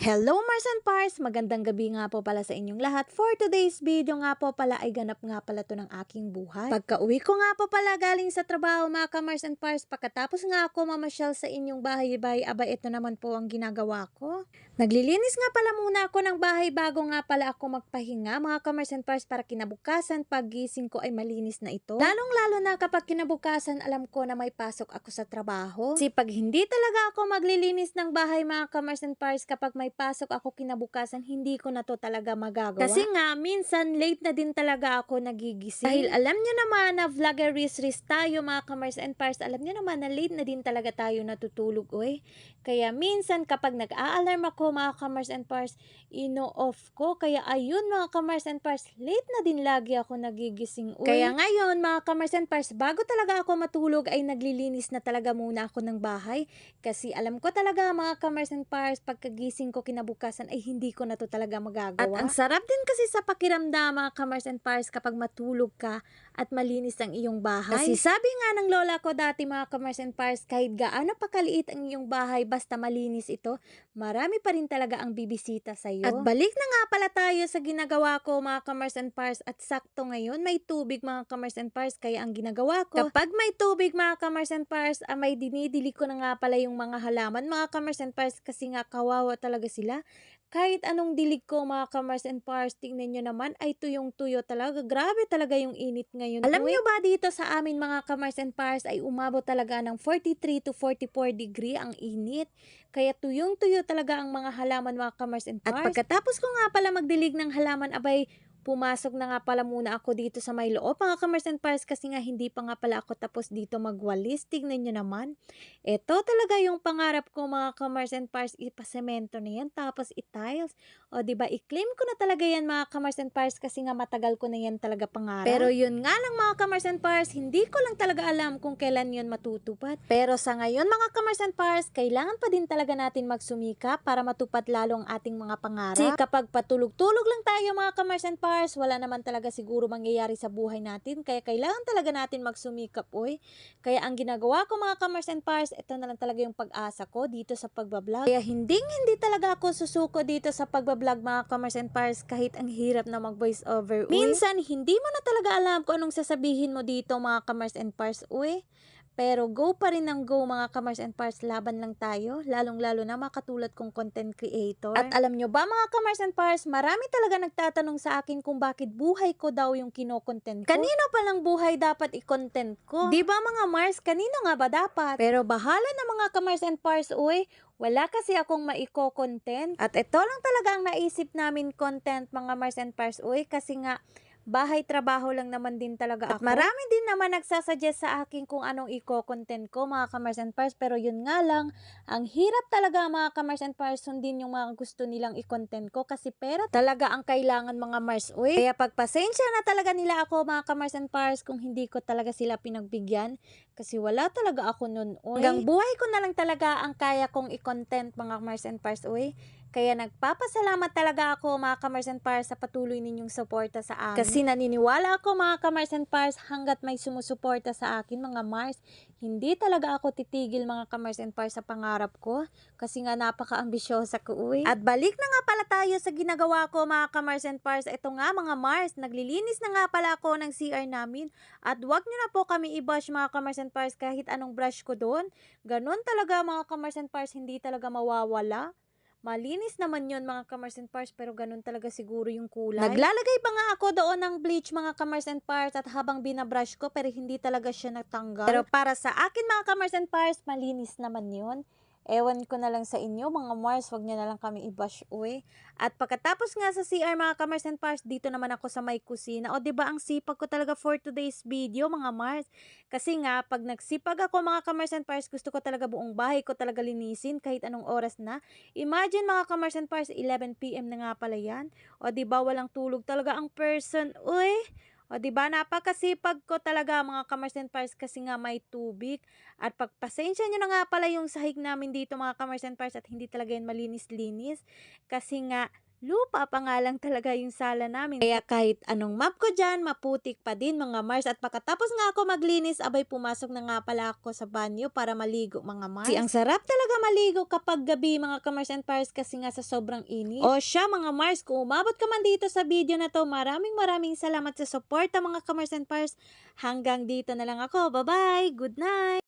Hello Mars and Pars! Magandang gabi nga po pala sa inyong lahat. For today's video nga po pala ay ganap nga pala to ng aking buhay. Pagka uwi ko nga po pala galing sa trabaho mga ka-Mars and Pars, pagkatapos nga ako mamasyal sa inyong bahay-bahay, aba ito naman po ang ginagawa ko. Naglilinis nga pala muna ako ng bahay bago nga pala ako magpahinga mga ka-Mars and Pars para kinabukasan paggising ko ay malinis na ito. Lalong-lalo na kapag kinabukasan alam ko na may pasok ako sa trabaho. Kasi pag hindi talaga ako maglilinis ng bahay mga ka-Mars and Pars kapag may pasok ako kinabukasan, hindi ko na to talaga magagawa. Kasi nga, minsan late na din talaga ako nagigising. Dahil alam nyo naman na vloggeries tayo mga kamars and pars, alam nyo naman na late na din talaga tayo natutulog, oy. Kaya minsan kapag nag-a-alarm ako mga kamars and pars, ino-off ko. Kaya ayun mga kamars and pars, late na din lagi ako nagigising, oy. Kaya ngayon mga kamars and pars, bago talaga ako matulog ay naglilinis na talaga muna ako ng bahay. Kasi alam ko talaga mga kamars and pars, pagkagising ko kinabukasan ay hindi ko na to talaga magagawa. At ang sarap din kasi sa pakiramdam mga kamars and pars kapag matulog ka at malinis ang iyong bahay. Kasi sabi nga ng lola ko dati mga kamars and pars, kahit gaano pa kaliit ang iyong bahay basta malinis ito, marami pa rin talaga ang bibisita sa iyo. At balik na nga pala tayo sa ginagawa ko mga kamars and pars at sakto ngayon may tubig mga kamars and pars kaya ang ginagawa ko kapag may tubig mga kamars and pars ah, may dinidili ko na nga pala yung mga halaman mga kamars and pars kasi nga kawawa talaga sila kahit anong dilig ko mga kamars and pars, tingnan nyo naman ay tuyong-tuyo talaga. Grabe talaga yung init ngayon. Alam nyo ba dito sa amin mga kamars and pars ay umabot talaga ng 43 to 44 degree ang init. Kaya tuyong-tuyo talaga ang mga halaman mga kamars and pars. At pagkatapos ko nga pala magdilig ng halaman, abay pumasok na nga pala muna ako dito sa may loob mga kamars and pars kasi nga hindi pa nga pala ako tapos dito magwalis. Tignan nyo naman. Ito talaga yung pangarap ko mga kamars and pars ipasemento na yan tapos i-tiles. O di ba i-claim ko na talaga yan mga kamars and pars kasi nga matagal ko na yan talaga pangarap. Pero yun nga lang mga kamars and pars, hindi ko lang talaga alam kung kailan yun matutupad. Pero sa ngayon mga kamars and pars, kailangan pa din talaga natin magsumika para matupad lalo ang ating mga pangarap. Kasi kapag patulog-tulog lang tayo mga kamars and pars, wala naman talaga siguro mangyayari sa buhay natin. Kaya kailangan talaga natin magsumikap, oy. Kaya ang ginagawa ko mga kamars and pars, ito na lang talaga yung pag-asa ko dito sa pagbablog. Kaya hindi hindi talaga ako susuko dito sa pagbablog mga kamars and pars kahit ang hirap na mag voice over. Uy. Minsan hindi mo na talaga alam kung anong sasabihin mo dito mga kamars and pars, uy. Pero go pa rin ng go mga kamars and pars, laban lang tayo, lalong-lalo na makatulad kong content creator. At alam nyo ba mga kamars and pars, marami talaga nagtatanong sa akin kung bakit buhay ko daw yung kinokontent ko. Kanino palang buhay dapat i-content ko? Di ba mga Mars, kanino nga ba dapat? Pero bahala na mga kamars and pars, uy, wala kasi akong maiko-content. At ito lang talaga ang naisip namin content mga Mars and Pars, uy, kasi nga bahay trabaho lang naman din talaga ako. At marami din naman nagsasuggest sa akin kung anong i-content ko mga kamars and pars. Pero yun nga lang, ang hirap talaga mga kamars and pars sundin yung mga gusto nilang i-content ko kasi pera talaga ang kailangan mga mars. Uy, kaya pagpasensya na talaga nila ako mga kamars and pars kung hindi ko talaga sila pinagbigyan kasi wala talaga ako nun. Uy. Hanggang buhay ko na lang talaga ang kaya kong i-content mga kamars and pars. Uy, kaya nagpapasalamat talaga ako mga kamars and pars sa patuloy ninyong suporta sa akin. Kasi naniniwala ako mga kamars and pars hanggat may sumusuporta sa akin mga Mars, hindi talaga ako titigil mga kamars and pars sa pangarap ko. Kasi nga napaka-ambisyosa ko uy. At balik na nga pala tayo sa ginagawa ko mga kamars and pars. Ito nga mga Mars, naglilinis na nga pala ako ng CR namin. At wag nyo na po kami i-brush mga kamars and pars kahit anong brush ko doon. Ganon talaga mga kamars and pars, hindi talaga mawawala. Malinis naman yon mga kamars and pars pero ganun talaga siguro yung kulay. Naglalagay pa nga ako doon ng bleach mga kamars and pars at habang binabrush ko pero hindi talaga siya natanggal. Pero para sa akin mga kamars and pars, malinis naman yon. Ewan ko na lang sa inyo, mga Mars, wag niyo na lang kami i-bash, uy. At pagkatapos nga sa CR, mga Kamars and Pars, dito naman ako sa may kusina. O, ba diba, ang sipag ko talaga for today's video, mga Mars. Kasi nga, pag nagsipag ako, mga Kamars and Pars, gusto ko talaga buong bahay ko talaga linisin kahit anong oras na. Imagine, mga Kamars and Pars, 11pm na nga pala yan. O, ba diba, walang tulog talaga ang person, uy. O, di ba napakasipag ko talaga mga kamars and pars kasi nga may tubig. At pagpasensya nyo na nga pala yung sahig namin dito mga kamars and pars at hindi talaga yan malinis-linis. Kasi nga, Lupa pa nga lang talaga yung sala namin. Kaya kahit anong map ko dyan, maputik pa din mga Mars. At pagkatapos nga ako maglinis, abay pumasok na nga pala ako sa banyo para maligo mga Mars. Si ang sarap talaga maligo kapag gabi mga Kamars and Pars kasi nga sa sobrang init. O siya mga Mars, kung umabot ka man dito sa video na to, maraming maraming salamat sa support mga Kamars and Pars. Hanggang dito na lang ako. Bye-bye! Good night!